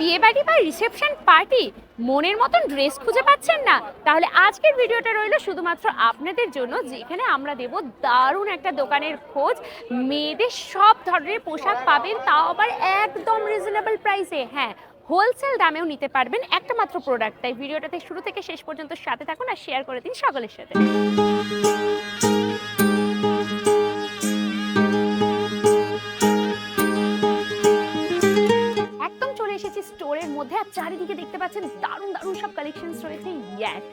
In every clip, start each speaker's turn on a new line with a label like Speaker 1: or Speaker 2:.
Speaker 1: বিয়ে বাড়ি বা রিসেপশন পার্টি? মনের মতন ড্রেস খুঁজে পাচ্ছেন না? তাহলে আজকের ভিডিওটা রইল শুধুমাত্র আপনাদের জন্য, যেখানে আমরা দেব দারুণ একটা দোকানের খোঁজ। মেয়েদের সব ধরনের পোশাক পাবেন, তাও আবার একদম রিজনেবল প্রাইসে হ্যাঁ হোলসেল দামেও নিতে পারবেন একটা মাত্র প্রোডাক্ট তাই ভিডিওটাতে শুরু থেকে শেষ পর্যন্ত সাথে থাকুন আর শেয়ার করে দিন সকলের সাথে। এসেছি স্টোরের মধ্যে আর চারিদিকে দেখতে পাচ্ছেন দারুণ দারুণ সব কালেকশন রয়েছে। ইয়াস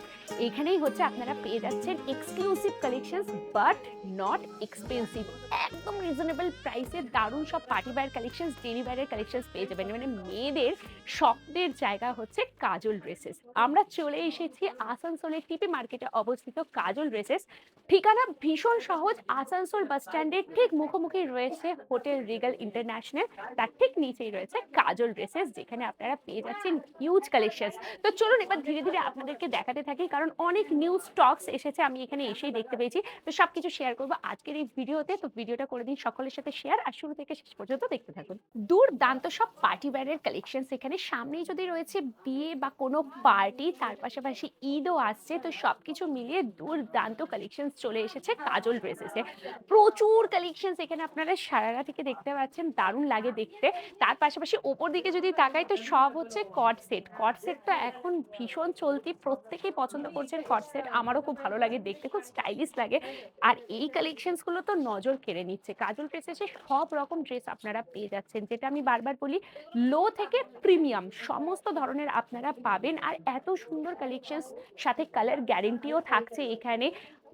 Speaker 1: এখানেই হচ্ছে আপনারা পেয়ে যাচ্ছেন exclusive collections but not expensive একদম রিজনেবল প্রাইসে দারুণ সব পার্টি ওয়্যার কালেকশনস ডেলি ওয়্যারের কালেকশনস পেয়ে যাবেন। মানে মেয়েদের স্বপ্নের জায়গা হচ্ছে কাজল ড্রেসেস আমরা চলে এসেছি আসানসোলের টিপি মার্কেটে অবস্থিত কাজল ড্রেসেস ঠিকানা ভীষণ সহজ, আসানসোল বাস স্ট্যান্ডের ঠিক মুখোমুখি রয়েছে হোটেল রিগাল ইন্টারন্যাশনাল। তার ঠিক নিচেই রয়েছে কাজল ড্রেসেস যেখানে আপনারা পেয়ে যাচ্ছেন হিউজ কালেকশনস তো চলুন এবার ধীরে ধীরে আপনাদেরকে দেখাতে থাকি কারণ অনেক নিউ স্টকস এসেছে, আমি এখানে এসেই দেখতে পেয়েছি। তো সবকিছু শেয়ার করব আজকের এই ভিডিওতে। তো ভিডিওটা করে দিন সকলের সাথে শেয়ার আর শুরু থেকে শেষ পর্যন্ত দেখতে থাকুন। দুর্দান্ত সব পার্টি ওয়্যারের কালেকশনস এখানে। সামনেই যদি রয়েছে বিয়ে বা কোনো পার্টি তার পাশাপাশি ঈদও আসছে। তো সবকিছু মিলিয়ে দুর্দান্ত কালেকশনস চলে এসেছে কাজল ড্রেসেসে প্রচুর কালেকশনস এখানে আপনারা সারারা থেকে দেখতে পাচ্ছেন। দারুণ লাগে দেখতে। তার পাশাপাশি ওপর দিকে যদি তাকাই, তো সব হচ্ছে কট সেট কট সেট তো এখন ভীষণ চলতি। প্রত্যেকেই পছন্দ করছেন কট সেট আমারও খুব ভালো লাগে, দেখতে খুব স্টাইলিশ লাগে। আর এই কালেকশনসগুলো তো নজর কেড়ে নিচ্ছে। কাজল ড্রেসেসে সব রকম ড্রেস আপনারা পেয়ে যাচ্ছেন, যেটা আমি বারবার বলি লো থেকে প্রিমিয়াম সমস্ত ধরনের আপনারা পাবেন। আর এত সুন্দর কালেকশনস সাথে কালার গ্যারেন্টিও থাকছে এখানে।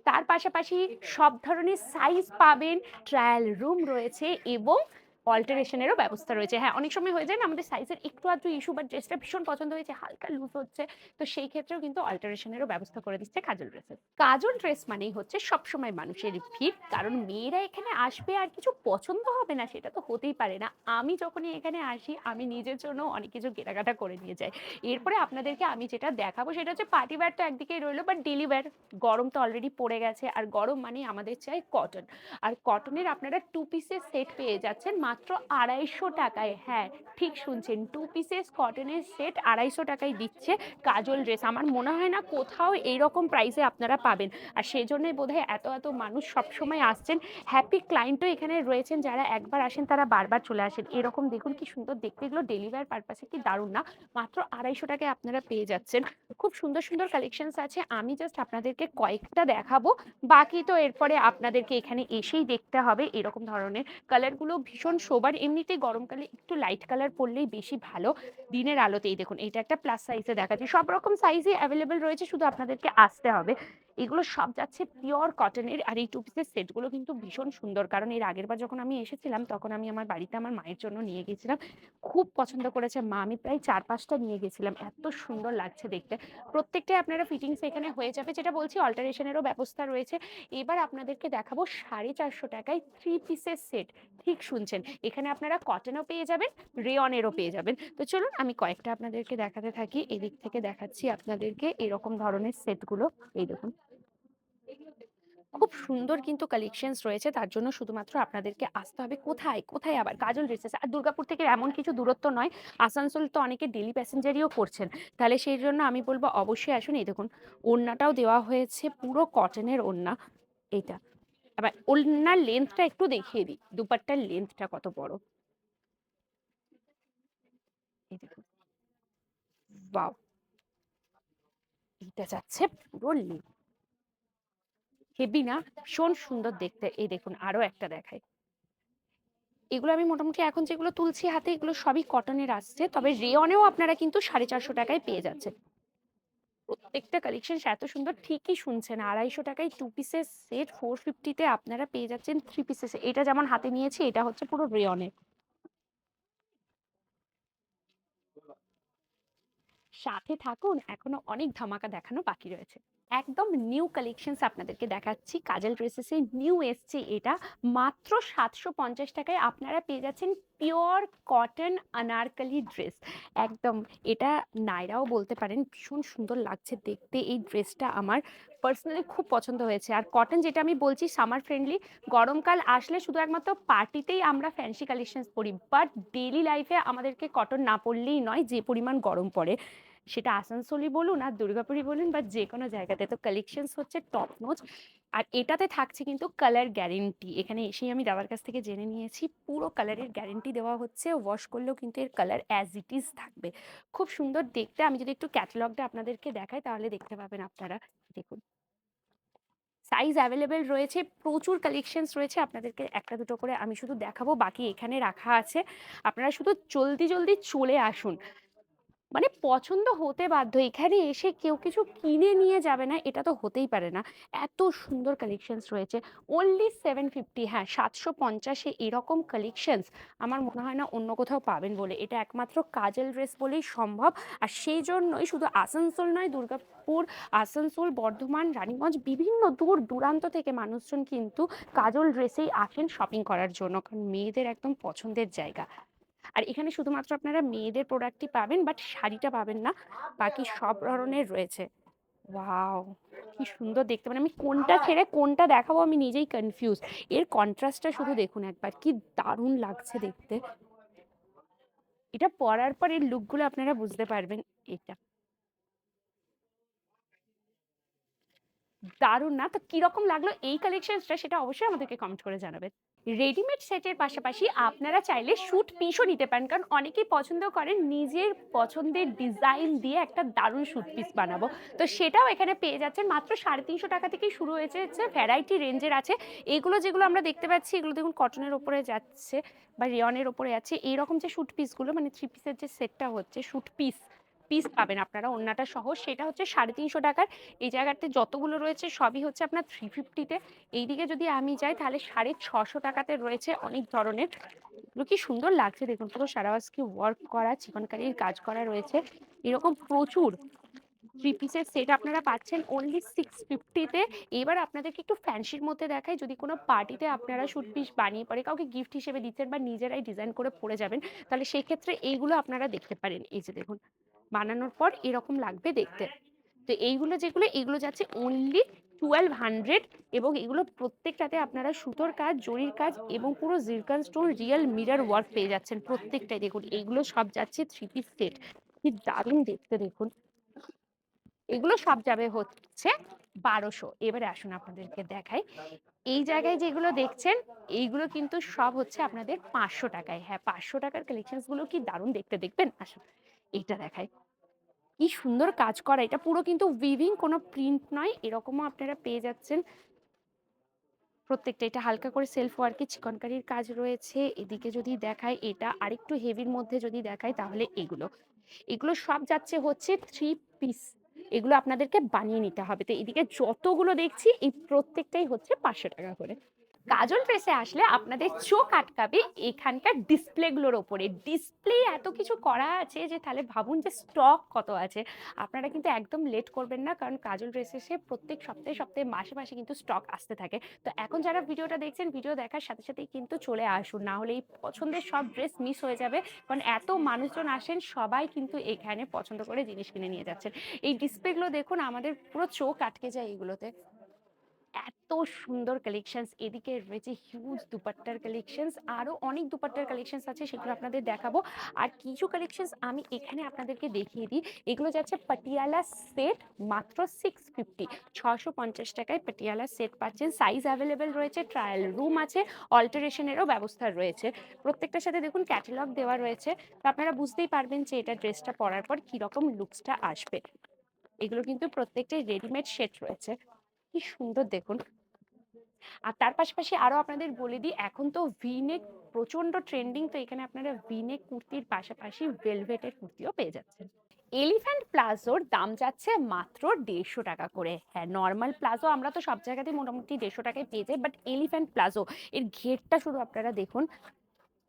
Speaker 1: তার পাশাপাশি সব ধরনের সাইজ পাবেন ট্রায়াল রুম রয়েছে এবং অল্টারেশনেরও ব্যবস্থা রয়েছে। হ্যাঁ অনেক সময় হয়ে যায় না, আমাদের সাইজের একটু আধটু ইস্যু বা ড্রেসটা ভীষণ পছন্দ হয়েছে, হালকা লুজ হচ্ছে, তো সেই ক্ষেত্রেও কিন্তু অল্টারেশনেরও ব্যবস্থা করে দিচ্ছে কাজল ড্রেসের কাজল ড্রেস মানেই হচ্ছে সবসময় মানুষের ভিড়, কারণ মেয়েরা এখানে আসবে আর কিছু পছন্দ হবে না, সেটা তো হতেই পারে না। আমি যখনই এখানে আসি, আমি নিজের জন্য অনেক কিছু কেনাকাটা করে নিয়ে যাই। এরপরে আপনাদেরকে আমি যেটা দেখাবো, সেটা হচ্ছে পার্টি ওয়্যার তো একদিকেই রইল বাট ডেলি ওয়্যার গরম তো অলরেডি পড়ে গেছে, আর গরম মানে আমাদের চাই কটন আর কটনের আপনারা টু পিসের সেট পেয়ে যাচ্ছেন মাত্র আড়াইশো টাকায়। হ্যাঁ ঠিক শুনছেন টু পিসেস কটনের সেট আড়াইশো টাকায় দিচ্ছে কাজল ড্রেস আমার মনে হয় না কোথাও এইরকম প্রাইসে আপনারা পাবেন। আর সেই জন্যই বোধহয় এত এত মানুষ সবসময় আসছেন। হ্যাপি ক্লায়েন্টও এখানে রয়েছেন। যারা একবার আসেন, তারা বারবার চলে আসেন। এরকম দেখুন কি সুন্দর। দেখতে এগুলো ডেলিভার পারপাসে কি দারুণ না? মাত্র আড়াইশো টাকায় আপনারা পেয়ে যাচ্ছেন। খুব সুন্দর সুন্দর কালেকশনস আছে। আমি জাস্ট আপনাদেরকে কয়েকটা দেখাবো। বাকি তো এরপরে আপনাদেরকে এখানে এসেই দেখতে হবে। এরকম ধরনের কালারগুলো ভীষণ সোবার এমনিতেই গরমকালে একটু লাইট কালার পরলেই বেশি ভালো। দিনের আলোতেই দেখুন এটা একটা প্লাস সাইজে দেখাচ্ছি। সব রকম সাইজে অ্যাভেলেবেল রয়েছে, শুধু আপনাদেরকে আসতে হবে। এগুলো সব যাচ্ছে পিওর কটনের আর এই টু পিসের সেটগুলো কিন্তু ভীষণ সুন্দর। কারণ এর আগের বার যখন আমি এসেছিলাম, তখন আমি আমার বাড়িতে আমার মায়ের জন্য নিয়ে গেছিলাম খুব পছন্দ করেছে মা। আমি প্রায় চার পাঁচটা নিয়ে গেছিলাম এত সুন্দর লাগছে দেখতে। প্রত্যেকটাই আপনারা ফিটিংস এখানে হয়ে যাবে। যেটা বলছি অল্টারেশনেরও ব্যবস্থা রয়েছে। এবার আপনাদেরকে দেখাবো সাড়ে চারশো টাকায় থ্রি পিসের সেট ঠিক শুনছেন? এখানে আপনারা কটনও পেয়ে যাবেন রেয়নেরও পেয়ে যাবেন। তো চলুন, আমি কয়েকটা আপনাদেরকে দেখাতে থাকি। এদিক থেকে দেখাচ্ছি আপনাদেরকে এরকম ধরনের সেটগুলো এই দেখুন। খুব সুন্দর কিন্তু কালেকশনস রয়েছে। তার জন্য শুধুমাত্র আপনাদেরকে আসতে হবে কোথায়? কোথায় আবার? কাজল ড্রেসেস আর দুর্গাপুর থেকে এমন কিছু দূরত্ব নয়, আসানসোল তো অনেকে ডেলি প্যাসেঞ্জারিও করছেন। তাহলে সেই জন্য আমি বলব অবশ্যই আসুন। এই দেখুন, ওড়নাটাও দেওয়া হয়েছে, পুরো কটনের ওড়না। এইটা। আবার ওড়নার লেন্থটা একটু দেখিয়ে দিই। দুপাট্টার লেন্থটা কত বড়? এই বাও এটা যাচ্ছে পুরো লেন্থ হেভি না? ভীষণ সুন্দর দেখতে। এই দেখুন, আরও একটা দেখায় এগুলো আমি মোটামুটি এখন যেগুলো তুলছি হাতে, এগুলো সবই কটনের আসছে। তবে রেয়নেও আপনারা কিন্তু সাড়ে চারশো টাকায় পেয়ে যাচ্ছেন। প্রত্যেকটা কালেকশন এত সুন্দর, ঠিকই শুনছেন। আড়াইশো টাকায় টু পিসের সেট ফোর ফিফটিতে আপনারা পেয়ে যাচ্ছেন থ্রি পিসেস এটা যেমন হাতে নিয়েছি, এটা হচ্ছে পুরো রেয়নের। সাথে থাকুন, এখনও অনেক ধামাকা দেখানো বাকি রয়েছে। একদম নিউ কালেকশনস আপনাদেরকে দেখাচ্ছি, কাজল ড্রেসেসে নিউ এসছে এটা। মাত্র সাতশো পঞ্চাশ টাকায় আপনারা পেয়ে যাচ্ছেন পিওর কটন আনারকলি ড্রেস একদম এটা নাইরাও বলতে পারেন, ভীষণ সুন্দর লাগছে দেখতে। এই ড্রেসটা আমার পার্সোনালি খুব পছন্দ হয়েছে। আর কটন যেটা আমি বলছি সামার ফ্রেন্ডলি গরমকাল আসলে শুধু একমাত্র পার্টিতেই আমরা ফ্যান্সি কালেকশনস পরি। বাট ডেলি লাইফে আমাদেরকে কটন না পরলেই নয়, যে পরিমাণ গরম পড়ে। সেটা আসানসোলই বলুন আর দুর্গাপুরই বলুন বা যে কোনো জায়গাতে। তো কালেকশনস হচ্ছে টপ নোচ আর এটাতে থাকছে কিন্তু কালার গ্যারেন্টি এখানে এসেই আমি দাদার কাছ থেকে জেনে নিয়েছি, পুরো কালারের গ্যারেন্টি দেওয়া হচ্ছে। ওয়াশ করলেও কিন্তু এর কালার অ্যাজ ইট ইজ থাকবে। খুব সুন্দর দেখতে। আমি যদি একটু ক্যাটালগটা আপনাদেরকে দেখাই তাহলে দেখতে পাবেন আপনারা। দেখুন। সাইজ অ্যাভেলেবেল রয়েছে, প্রচুর কালেকশনস রয়েছে। আপনাদেরকে একটা দুটো করে আমি শুধু দেখাবো, বাকি এখানে রাখা আছে। আপনারা শুধু জলদি জলদি চলে আসুন। মানে পছন্দ হতে বাধ্য, এখানে এসে কেউ কিছু কিনে নিয়ে যাবে না, এটা তো হতেই পারে না। এত সুন্দর কালেকশনস রয়েছে। ওনলি সেভেন ফিফটি হ্যাঁ সাতশো পঞ্চাশে এরকম কালেকশনস আমার মনে হয় না অন্য কোথাও পাবেন বলে। এটা একমাত্র কাজল ড্রেস বলেই সম্ভব। আর সেই জন্যই শুধু আসানসোল নয়, দুর্গাপুর, আসানসোল, বর্ধমান, রানীগঞ্জ, বিভিন্ন দূর দূরান্ত থেকে মানুষজন কিন্তু কাজল ড্রেসেই আসেন শপিং করার জন্য। কারণ মেয়েদের একদম পছন্দের জায়গা। আর এখানে শুধুমাত্র আপনারা মেয়েদের প্রোডাক্টই পাবেন বাট শাড়িটা পাবেন না, বাকি সব ধরনের রয়েছে। ওয়াও কি সুন্দর দেখতে মানে আমি কোনটা ছেড়ে কোনটা দেখাবো আমি নিজেই কনফিউজ এর কন্ট্রাস্টটা শুধু দেখুন একবার, কি দারুণ লাগছে দেখতে। এটা পরার পর এর লুকগুলো আপনারা বুঝতে পারবেন, এটা। দারুণ না? তো কীরকম লাগল এই কালেকশনসটা সেটা অবশ্যই আমাদেরকে কমেন্ট করে জানাবেন। রেডিমেড সেটের পাশাপাশি আপনারা চাইলে শ্যুট পিসও নিতে পারেন। কারণ অনেকেই পছন্দ করেন নিজের পছন্দের ডিজাইন দিয়ে একটা দারুণ শুট পিস বানাবো। তো সেটাও এখানে পেয়ে যাচ্ছেন। মাত্র সাড়ে তিনশো টাকা থেকেই শুরু হয়েছে। ভ্যারাইটি রেঞ্জের আছে। এগুলো যেগুলো আমরা দেখতে পাচ্ছি, এগুলো দেখুন কটনের ওপরে যাচ্ছে বা রিয়নের ওপরে যাচ্ছে এইরকম যে শ্যুট পিসগুলো মানে থ্রি পিসের যে সেটটা হচ্ছে শ্যুট পিস পিস পাবেন আপনারা। অন্যটা সহ সেটা হচ্ছে সাড়ে তিনশো টাকার। এই জায়গাতে যতগুলো রয়েছে সবই হচ্ছে আপনার থ্রি ফিফটিতে এইদিকে যদি আমি যাই তাহলে সাড়ে ছশো টাকাতে রয়েছে অনেক ধরনের। এগুলো কি সুন্দর লাগছে দেখুন, পুরো সারাওয়াজকে ওয়ার্ক করা, চিকনকারির কাজ করা রয়েছে। এরকম প্রচুর থ্রি পিসের সেট আপনারা পাচ্ছেন অনলি সিক্স ফিফটিতে এবার আপনাদেরকে একটু ফ্যান্সির মধ্যে দেখাই, যদি কোনো পার্টিতে আপনারা শুট পিস বানিয়ে পরে কাউকে গিফট হিসেবে দিচ্ছেন বা নিজেরাই ডিজাইন করে পরে যাবেন, তাহলে সেক্ষেত্রে এইগুলো আপনারা দেখতে পারেন। এই যে দেখুন বানানোর পর এরকম লাগবে দেখতে। তো এইগুলো যেগুলো, এগুলো যাচ্ছে অনলি টুয়েলভ হান্ড্রেড এবং এগুলো প্রত্যেকটাতে আপনারা সুতোর কাজ, জরির কাজ এবং পুরো zircon stone real mirror work পেয়ে যাচ্ছেন প্রত্যেকটাই দেখুন। এইগুলো সব যাচ্ছে থ্রি পিস সেট কি দারুণ দেখতে দেখুন। এগুলো সব যাবে হচ্ছে বারোশো। এবারে আসুন আপনাদেরকে দেখাই। এই জায়গায় যেগুলো দেখছেন, এইগুলো কিন্তু সব হচ্ছে আপনাদের পাঁচশো টাকায়। হ্যাঁ পাঁচশো টাকার কালেকশনসগুলো কি দারুণ দেখতে দেখবেন? আসুন, এইটা দেখাই। কি সুন্দর কাজ করা। এটা পুরো কিন্তু উইভিং কোনো প্রিন্ট নয়, এরকমও আপনারা পেয়ে যাচ্ছেন। প্রত্যেকটা, এটা হালকা করে সেলফ ওয়ার্কে চিকনকারির কাজ রয়েছে। এদিকে যদি দেখায়, এটা আরেকটু হেভির মধ্যে যদি দেখায়, তাহলে এগুলো। এগুলো সব যাচ্ছে হচ্ছে থ্রি পিস এগুলো আপনাদেরকে বানিয়ে নিতে হবে। তো এদিকে যতগুলো দেখছি, এই প্রত্যেকটাই হচ্ছে পাঁচশো টাকা করে। কাজল ড্রেসে আসলে আপনাদের চোখ আটকাবে এখানকার ডিসপ্লেগুলোর ওপরে। ডিসপ্লে এত কিছু করা আছে যে তাহলে ভাবুন যে স্টক কত আছে। আপনারা কিন্তু একদম লেট করবেন না, কারণ কাজল ড্রেসেসে প্রত্যেক সপ্তাহে সপ্তাহে, মাসে মাসে কিন্তু স্টক আসতে থাকে। তো এখন যারা ভিডিওটা দেখছেন, ভিডিও দেখার সাথে সাথেই কিন্তু চলে আসুন। না হলে এই পছন্দের সব ড্রেস মিস হয়ে যাবে, কারণ এত মানুষজন আসেন, সবাই কিন্তু এখানে পছন্দ করে জিনিস কিনে নিয়ে যাচ্ছেন। এই ডিসপ্লেগুলো দেখুন, আমাদের পুরো চোখ আটকে যায় এগুলোতে। এত সুন্দর কালেকশনস এদিকে রয়েছে হিউজ দুপাট্টার কালেকশনস আরও অনেক দুপাট্টার কালেকশনস আছে, সেগুলো আপনাদের দেখাবো। আর কিছু কালেকশনস আমি এখানে আপনাদেরকে দেখিয়ে দিই। এগুলো যাচ্ছে পাটিয়ালা সেট মাত্র সিক্স ফিফটি ছশো পঞ্চাশ টাকায় পাটিয়ালা সেট পাচ্ছেন। সাইজ অ্যাভেলেবেল রয়েছে ট্রায়াল রুম আছে অল্টারেশনেরও ব্যবস্থা রয়েছে। প্রত্যেকটার সাথে দেখুন ক্যাটালগ দেওয়া রয়েছে। তো আপনারা বুঝতেই পারবেন যে এটা ড্রেসটা পরার পর কীরকম লুকসটা আসবে। এগুলো কিন্তু প্রত্যেকটাই রেডিমেড সেট রয়েছে। কি সুন্দর দেখুন। আর তার পাশাপাশি আরও আপনাদের বলে দিই, এখন তো ভিনেক প্রচণ্ড ট্রেন্ডিং তো এখানে আপনারা ভিনেক কুর্তির পাশাপাশি ভেলভেটের কুর্তিও পেয়ে যাচ্ছেন। এলিফ্যান্ট প্লাজোর দাম যাচ্ছে মাত্র দেড়শো টাকা করে। হ্যাঁ নর্মাল প্লাজো আমরা তো সব জায়গাতেই মোটামুটি দেড়শো টাকায় পেয়ে যাই বাট এলিফ্যান্ট প্লাজো এর ঘেরটা শুধু আপনারা দেখুন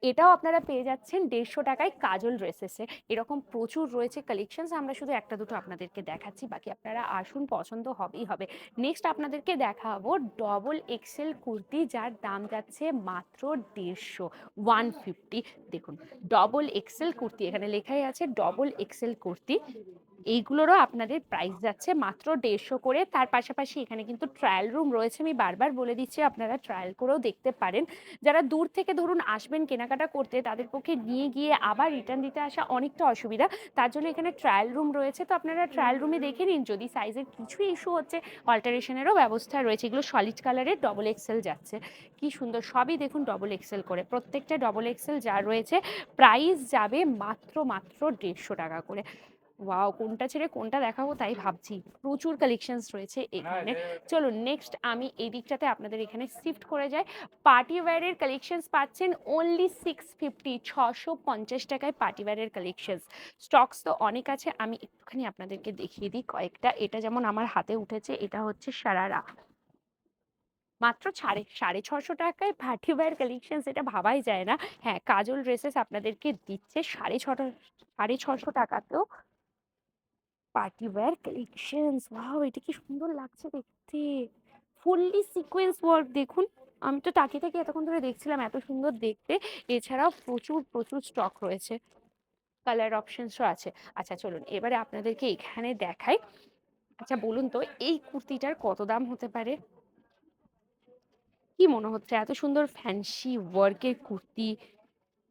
Speaker 1: এটাও আপনারা পেয়ে যাচ্ছেন দেড়শো টাকায় কাজল ড্রেসেসে এরকম প্রচুর রয়েছে কালেকশনস আমরা শুধু একটা দুটো আপনাদেরকে দেখাচ্ছি, বাকি আপনারা আসুন, পছন্দ হবেই হবে। নেক্সট আপনাদেরকে দেখাবো ডবল এক্সেল কুর্তি, যার দাম যাচ্ছে মাত্র দেড়শো ওয়ান ফিফটি দেখুন ডবল এক্সেল কুর্তি, এখানে লেখাই আছে ডবল এক্সেল কুর্তি। এইগুলোরও আপনাদের প্রাইস যাচ্ছে মাত্র দেড়শো করে। তার পাশাপাশি এখানে কিন্তু ট্রায়াল রুম রয়েছে। আমি বারবার বলে দিচ্ছি, আপনারা ট্রায়াল করেও দেখতে পারেন। যারা দূর থেকে ধরুন আসবেন কেনাকাটা করতে, তাদের পক্ষে নিয়ে গিয়ে আবার রিটার্ন দিতে আসা অনেকটা অসুবিধা। তার জন্য এখানে ট্রায়াল রুম রয়েছে। তো আপনারা ট্রায়াল রুমে দেখে নিন, যদি সাইজের কিছু ইস্যু হচ্ছে অল্টারেশনেরও ব্যবস্থা রয়েছে। এগুলো সলিড কালারের ডবল এক্সেল যাচ্ছে। কি সুন্দর, সবই দেখুন ডবল এক্সেল করে। প্রত্যেকটা ডবল এক্সেল যা রয়েছে প্রাইস যাবে মাত্র মাত্র দেড়শো টাকা করে। ওয়াও কোনটা ছেড়ে কোনটা দেখাবো তাই ভাবছি। প্রচুর কালেকশনস রয়েছে এখানে চলো নেক্সট আমি এই দিকটাতে আপনাদের এখানে শিফট করে যাই। পার্টি ওয়্যারের কালেকশনস পাচ্ছেন অনলি সিক্স ফিফটি ছশো পঞ্চাশ টাকায় পার্টি ওয়্যারের কালেকশনস স্টকস তো অনেক আছে আমি একটুখানি আপনাদেরকে দেখিয়ে দিই কয়েকটা। এটা যেমন আমার হাতে উঠেছে এটা হচ্ছে সারারা মাত্র সাড়ে সাড়ে ছশো টাকায় পার্টি ওয়্যার কালেকশনস এটা ভাবাই যায় না। হ্যাঁ কাজল ড্রেসেস আপনাদেরকে দিচ্ছে। সাড়ে ছটা সাড়ে ছশো টাকাতেও পার্টি ওয়্যার, কালেকশনস, ওয়াও, এটা কি সুন্দর লাগছে দেখতে। ফুললি সিকোয়েন্স ওয়ার্ক, দেখুন। আমি তো তাকিয়ে তাকিয়ে এতক্ষণ ধরে দেখছিলাম এত সুন্দর দেখতে। এছাড়াও প্রচুর প্রচুর স্টক রয়েছে। কালার অপশনসও আছে। আচ্ছা চলুন, এবারে আপনাদেরকে এখানে দেখাই। আচ্ছা বলুন তো, এই কুর্তিটার কত দাম হতে পারে? কি মনে হচ্ছে? এত সুন্দর ফ্যান্সি ওয়ার্কের কুর্তি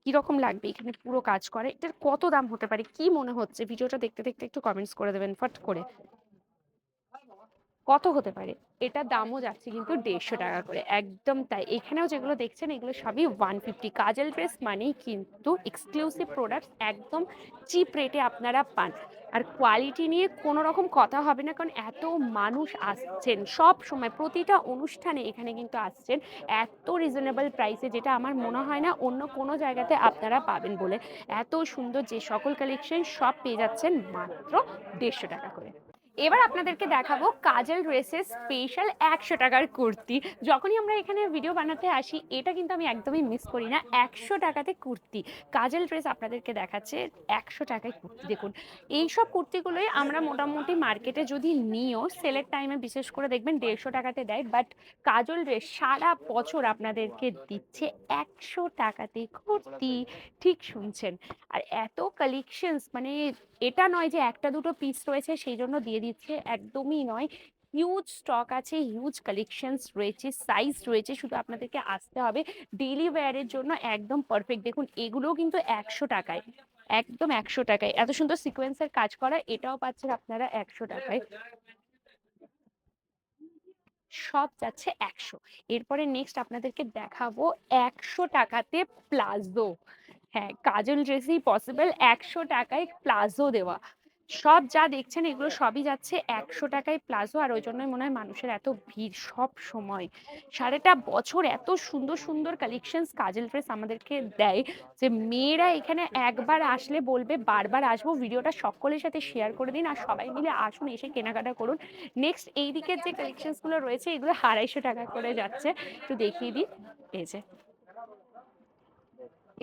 Speaker 1: কীরকম লাগবে? এখানে পুরো কাজ করে? এটার কত দাম হতে পারে? কি মনে হচ্ছে? ভিডিওটা দেখতে দেখতে একটু কমেন্টস করে দেবেন, ফট করে। কত হতে পারে? এটার দামও যাচ্ছে কিন্তু দেড়শো টাকা করে। একদম তাই। এখানেও যেগুলো দেখছেন, এগুলো সবই ওয়ান ফিফটি কাজল ড্রেস মানেই কিন্তু এক্সক্লুসিভ প্রোডাক্টস একদম চিপ রেটে আপনারা পান। আর কোয়ালিটি নিয়ে কোনো রকম কথা হবে না, কারণ এত মানুষ আসছেন। সব সময় প্রতিটা অনুষ্ঠানে এখানে কিন্তু আসছেন। এত রিজনেবল প্রাইসে যেটা আমার মনে হয় না অন্য কোনো জায়গাতে আপনারা পাবেন বলে। এত সুন্দর যে সকল কালেকশন সব পেয়ে যাচ্ছেন মাত্র দেড়শো টাকা করে। এবার আপনাদেরকে দেখাবো কাজল ড্রেসের স্পেশাল একশো টাকার কুর্তি। যখনই আমরা এখানে ভিডিও বানাতে আসি, এটা কিন্তু আমি একদমই মিস করি না। একশো টাকাতে কুর্তি। কাজল ড্রেস আপনাদেরকে দেখাচ্ছে একশো টাকায় কুর্তি। দেখুন এইসব কুর্তিগুলোই আমরা মোটামুটি মার্কেটে যদি নিও সেলের টাইমে বিশেষ করে দেখবেন দেড়শো টাকাতে দেয় বাট কাজল ড্রেস সারা বছর আপনাদেরকে দিচ্ছে একশো টাকাতে কুর্তি। ঠিক শুনছেন? আর এত কালেকশনস মানে এটা নয় যে একটা দুটো পিস রয়েছে, সেই জন্য দিয়ে দিচ্ছে, একদমই নয়। হিউজ স্টক আছে হিউজ কালেকশনস রয়েছে সাইজ রয়েছে, শুধু আপনাদেরকে আসতে হবে ডেইলি ওয়্যারের জন্য, একদম পারফেক্ট দেখুন, এগুলোও কিন্তু একশো টাকায়, একদম একশো টাকায়। এত সুন্দর সিকোয়েন্সের কাজ করা, এটাও পাচ্ছেন আপনারা একশো টাকায়। সব যাচ্ছে একশো। এরপরে নেক্সট আপনাদেরকে দেখাবো একশো টাকাতে প্লাজো। হ্যাঁ কাজল ড্রেসেই পসিবল একশো টাকায় প্লাজো দেওয়া। সব যা দেখছেন এগুলো সবই যাচ্ছে একশো টাকায় প্লাজো আর ওই জন্যই মনে হয় মানুষের এত ভিড় সব সময়। সারাটা বছর এত সুন্দর সুন্দর কালেকশনস কাজল ড্রেস আমাদেরকে দেয় যে মেয়েরা এখানে একবার আসলে বলবে, বারবার আসব। ভিডিওটা সকলের সাথে শেয়ার করে দিন আর সবাই মিলে আসুন, এসে কেনাকাটা করুন। নেক্সট এই দিকের যে কালেকশনসগুলো রয়েছে এগুলো আড়াইশো টাকা করে যাচ্ছে। একটু দেখিয়ে দিই। এই যে।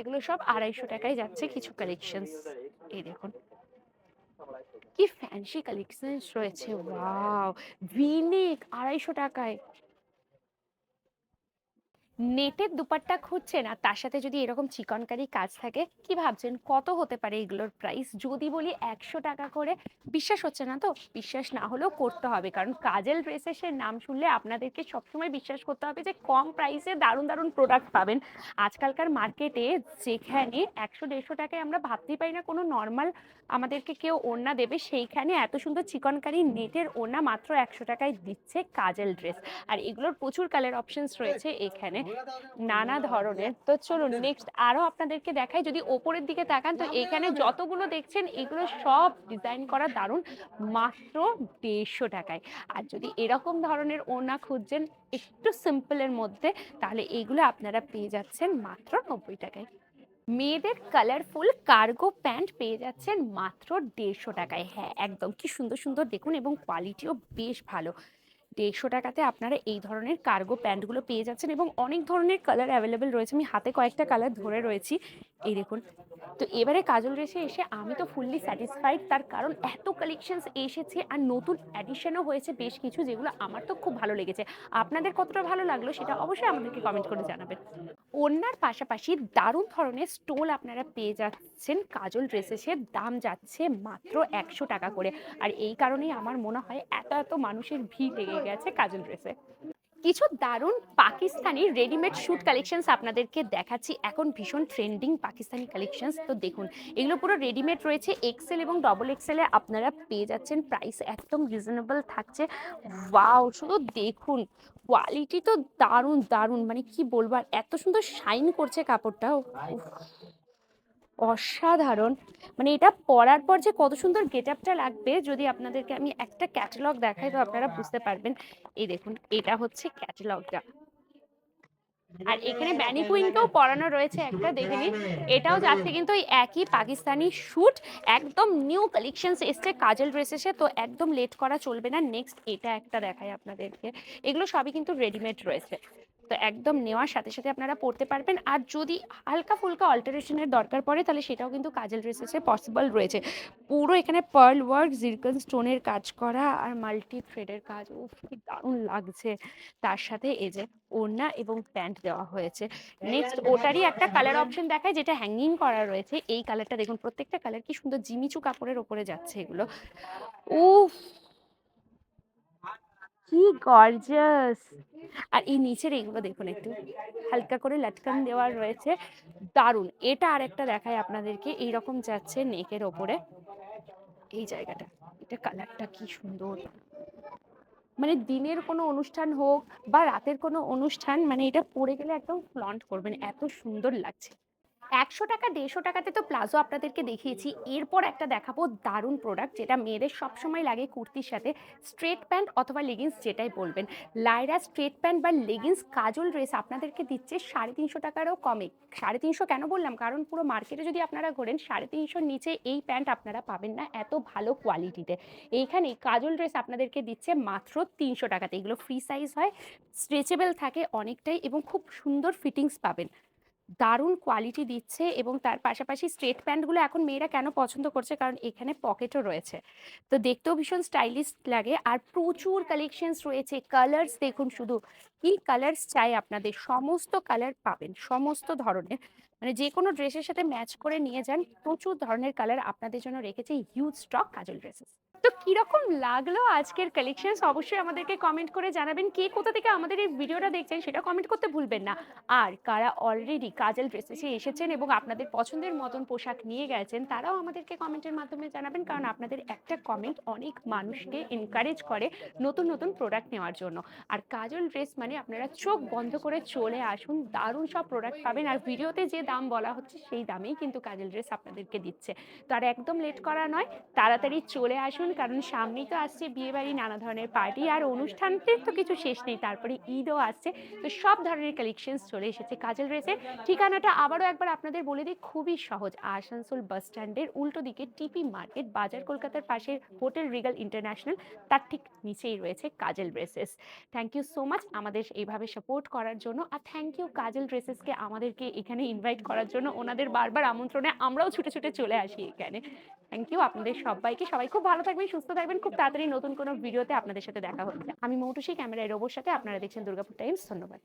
Speaker 1: এগুলো সব আড়াইশো টাকায় যাচ্ছে কিছু কালেকশনস এই দেখুন। কি ফ্যান্সি কালেকশনস রয়েছে ওয়াও ভিনেক আড়াইশো টাকায়। নেটের দুপাট্টা খুঁজছেন আর তার সাথে যদি এরকম চিকনকারি কাজ থাকে, কি ভাবছেন? কত হতে পারে এগুলোর প্রাইস যদি বলি একশো টাকা করে, বিশ্বাস হচ্ছে না তো? বিশ্বাস না হলেও করতে হবে, কারণ কাজল ড্রেসেসের নাম শুনলে আপনাদেরকে সবসময় বিশ্বাস করতে হবে যে কম প্রাইসে দারুণ দারুণ প্রোডাক্ট পাবেন। আজকালকার মার্কেটে যেখানে একশো দেড়শো টাকায় আমরা ভাবতেই পারি না, কোনো নর্মাল আমাদেরকে কেউ ওড়না দেবে, সেইখানে এত সুন্দর চিকনকারি নেটের ওড়না মাত্র একশো টাকায় দিচ্ছে কাজল ড্রেস আর এগুলোর প্রচুর কালার অপশনস রয়েছে এখানে। নানা ধরনের। তো চলুন নেক্সট আরও আপনাদেরকে দেখাই। যদি ওপরের দিকে তাকান, তো এখানে যতগুলো দেখছেন, এগুলো সব ডিজাইন করা দারুণ, মাত্র দেড়শো টাকায়। আর যদি এরকম ধরনের ওনা খুঁজছেন, একটু সিম্পলের মধ্যে, তাহলে এগুলো আপনারা পেয়ে যাচ্ছেন মাত্র নব্বই টাকায়। মেয়েদের কালারফুল কার্গো প্যান্ট পেয়ে যাচ্ছেন মাত্র দেড়শো টাকায়। হ্যাঁ একদম। কি সুন্দর সুন্দর দেখুন, এবং কোয়ালিটিও বেশ ভালো। দেড়শো টাকাতে আপনারা এই ধরনের কার্গো প্যান্টগুলো পেয়ে যাচ্ছেন এবং অনেক ধরনের কালার অ্যাভেলেবেল রয়েছে। আমি হাতে কয়েকটা কালার ধরে রয়েছি। এই দেখুন। তো এবারে কাজল রেসে এসে আমি তো ফুললি স্যাটিসফাইড তার কারণ এত কালেকশনস এসেছে আর নতুন অ্যাডিশনও হয়েছে বেশ কিছু যেগুলো আমার তো খুব ভালো লেগেছে। আপনাদের কতটা ভালো লাগল সেটা অবশ্যই আমাদেরকে কমেন্ট করে জানাবেন। ওনার পাশাপাশি দারুণ ধরনের স্টোল আপনারা পেয়ে যাচ্ছেন। কাজল ড্রেসেসের দাম যাচ্ছে মাত্র একশো টাকা করে। আর এই কারণেই আমার মনে হয় এত এত মানুষের ভিড় লেগে গেছে কাজল ড্রেসে। কিছু দারুণ পাকিস্তানি রেডিমেড শ্যুট কালেকশনস আপনাদেরকে দেখাচ্ছি। এখন ভীষণ ট্রেন্ডিং পাকিস্তানি কালেকশনস তো দেখুন, এগুলো পুরো রেডিমেড রয়েছে। এক্সেল এবং ডবল এক্সেলে আপনারা পেয়ে যাচ্ছেন। প্রাইস একদম রিজনেবল থাকছে। ওয়াও শুধু দেখুন কোয়ালিটি তো দারুণ দারুণ। মানে কি বলব আর এত সুন্দর শাইন করছে কাপড়টা উফ, অসাধারণ। মানে এটা পরার পর যে কত সুন্দর গেট আপটা লাগবে যদি আপনাদেরকে আমি একটা ক্যাটালগ দেখাই তো আপনারা বুঝতে পারবেন। এই দেখুন এটা হচ্ছে ক্যাটালগটা আর এখানে ব্যানি কুইনকেও পরানো রয়েছে একটা, দেখে নিন। এটাও যাচ্ছে কিন্তু ওই একই পাকিস্তানি শ্যুট একদম নিউ কালেকশনস এসছে, কাজল ড্রেস এসে, তো একদম লেট করা চলবে না। নেক্সট এটা একটা দেখায় আপনাদেরকে। এগুলো সবই কিন্তু রেডিমেড রয়েছে। তো একদম নেওয়ার সাথে সাথে আপনারা পড়তে পারবেন। আর যদি হালকা ফুলকা অল্টারেশনের দরকার পড়ে, তাহলে সেটাও কিন্তু কাজল ড্রেসেসে পসিবল রয়েছে। পুরো এখানে পার্ল ওয়ার্ক জিরকন স্টোনের কাজ করা আর মাল্টি থ্রেডের কাজ ও কি দারুণ লাগছে। তার সাথে এই যে ওড়না এবং প্যান্ট দেওয়া হয়েছে। নেক্সট ওটারই একটা কালার অপশন দেখায়, যেটা হ্যাঙ্গিং করা রয়েছে। এই কালারটা দেখুন, প্রত্যেকটা কালার কি সুন্দর জিমিচু কাপড়ের ওপরে যাচ্ছে এগুলো। উফ, কি গর্জাস আর এই নিচের এইগুলো দেখুন একটু হালকা করে লাটকান দেওয়া রয়েছে। দারুণ! এটা আর একটা দেখায় আপনাদেরকে, এইরকম যাচ্ছে নেকের ওপরে। এই জায়গাটা, এটা কালারটা কি সুন্দর। মানে দিনের কোনো অনুষ্ঠান হোক বা রাতের কোনো অনুষ্ঠান মানে এটা পরে গেলে একদম ফ্লন্ট করবেন, এত সুন্দর লাগছে। একশো টাকা, দেড়শো টাকাতে তো প্লাজো আপনাদেরকে দেখিয়েছি। এরপর একটা দেখাবো দারুণ প্রোডাক্ট যেটা মেয়েদের সবসময় লাগে কুর্তির সাথে। স্ট্রেট প্যান্ট অথবা লেগিংস যেটাই বলবেন। লাইরা স্ট্রেট প্যান্ট বা লেগিংস কাজল ড্রেস আপনাদেরকে দিচ্ছে সাড়ে তিনশো টাকারও কমে। সাড়ে তিনশো কেন বললাম? কারণ পুরো মার্কেটে যদি আপনারা ঘোরেন, সাড়ে তিনশোর নিচে এই প্যান্ট আপনারা পাবেন না এত ভালো কোয়ালিটিতে এইখানে কাজল ড্রেস আপনাদেরকে দিচ্ছে মাত্র তিনশো টাকাতে। এগুলো ফ্রি সাইজ হয় স্ট্রেচেবল থাকে অনেকটাই এবং খুব সুন্দর ফিটিংস পাবেন। দারুণ কোয়ালিটি দিচ্ছে এবং তার পাশাপাশি স্ট্রেট প্যান্টগুলো এখন মেয়েরা কেন পছন্দ করছে? কারণ এখানে পকেটও রয়েছে। তো দেখতেও ভীষণ স্টাইলিশ লাগে। আর প্রচুর কালেকশনস রয়েছে। কালার্স দেখুন শুধু কি কালার্স চাই আপনাদের? সমস্ত কালার পাবেন, সমস্ত ধরনের। মানে যে কোনো ড্রেসের সাথে ম্যাচ করে নিয়ে যান। প্রচুর ধরনের কালার আপনাদের জন্য রেখেছে। হিউজ স্টক কাজল ড্রেসেস তো কীরকম লাগল আজকের কালেকশনস অবশ্যই আমাদেরকে কমেন্ট করে জানাবেন কে কোথা থেকে আমাদের এই ভিডিওটা দেখছেন, সেটা কমেন্ট করতে ভুলবেন না। আর কারা অলরেডি কাজল ড্রেসেসে এসেছেন এবং আপনাদের পছন্দের মতন পোশাক নিয়ে গেছেন, তারাও আমাদেরকে কমেন্টের মাধ্যমে জানাবেন, কারণ আপনাদের একটা কমেন্ট অনেক মানুষকে এনকারেজ করে নতুন নতুন প্রোডাক্ট নেওয়ার জন্য। আর কাজল ড্রেস মানে আপনারা চোখ বন্ধ করে চলে আসুন, দারুণ সব প্রোডাক্ট পাবেন। আর ভিডিওতে যে দাম বলা হচ্ছে, সেই দামেই কিন্তু কাজল ড্রেস আপনাদেরকে দিচ্ছে। তো আর একদম লেট করা নয়, তাড়াতাড়ি চলে আসুন কারণ সামনেই তো আসছে বিয়েবাড়ি, নানা ধরনের পার্টি আর অনুষ্ঠানটির তো কিছু শেষ নেই, তারপরে ঈদও আসছে। তো সব ধরনের কালেকশনস চলে এসেছে কাজল ড্রেসের ঠিকানাটা আবারও একবার আপনাদের বলে দিই, খুবই সহজ। আসানসোল বাস স্ট্যান্ডের উল্টো দিকে টিপি মার্কেট বাজার কলকাতার পাশে হোটেল রিগাল ইন্টারন্যাশনাল তার ঠিক নিচেই রয়েছে Kajal dresses thank you so much আমাদের এইভাবে সাপোর্ট করার জন্য, আর থ্যাংক ইউ কাজল ড্রেসেসকে আমাদেরকে এখানে ইনভাইট করার জন্য। ওনাদের বারবার আমন্ত্রণে আমরাও ছুটে ছুটে চলে আসি এখানে। থ্যাংক ইউ আপনাদের সবাইকে, সবাই খুব ভালো থাকবেন সুস্থ থাকবেন। খুব তাড়াতাড়ি নতুন কোনো ভিডিওতে আপনাদের সাথে দেখা হচ্ছে। আমি মৌটুসি, ক্যামেরায় রোবোর সাথে আপনারা দেখছেন দুর্গাপুর টাইমস। ধন্যবাদ।